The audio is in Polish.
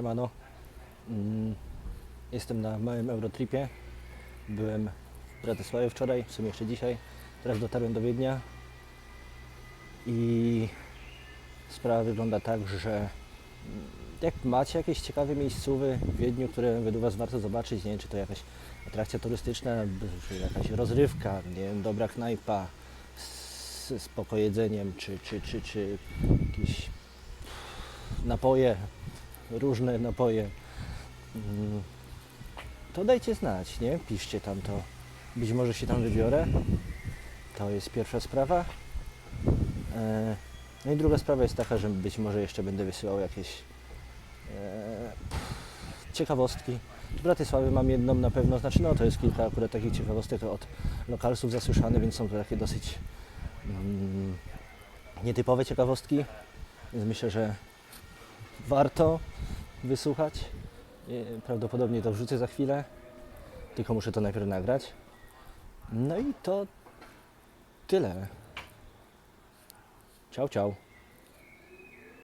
Siemano. Mm, Jestem na małym Eurotripie. Byłem w Bratysławie wczoraj, w sumie jeszcze dzisiaj. Teraz dotarłem do Wiednia. I sprawa wygląda tak, że mm, jak macie jakieś ciekawe miejscówy w Wiedniu, które według Was warto zobaczyć, nie wiem, czy to jakaś atrakcja turystyczna, czy jakaś rozrywka, nie wiem, dobra knajpa z, z pokojedzeniem, czy, czy, czy, czy jakieś napoje, różne napoje, mm, to dajcie znać, nie? Piszcie tam to. Być może się tam wybiorę. To jest pierwsza sprawa. E, No i druga sprawa jest taka, że być może jeszcze będę wysyłał jakieś e, ciekawostki. W Bratysławie mam jedną na pewno, znaczy no to jest kilka akurat takich ciekawostek od lokalsów zasłyszane, więc są to takie dosyć mm, nietypowe ciekawostki, więc myślę, że warto wysłuchać. Prawdopodobnie to wrzucę za chwilę, tylko muszę to najpierw nagrać. No i to tyle. Ciao, ciao.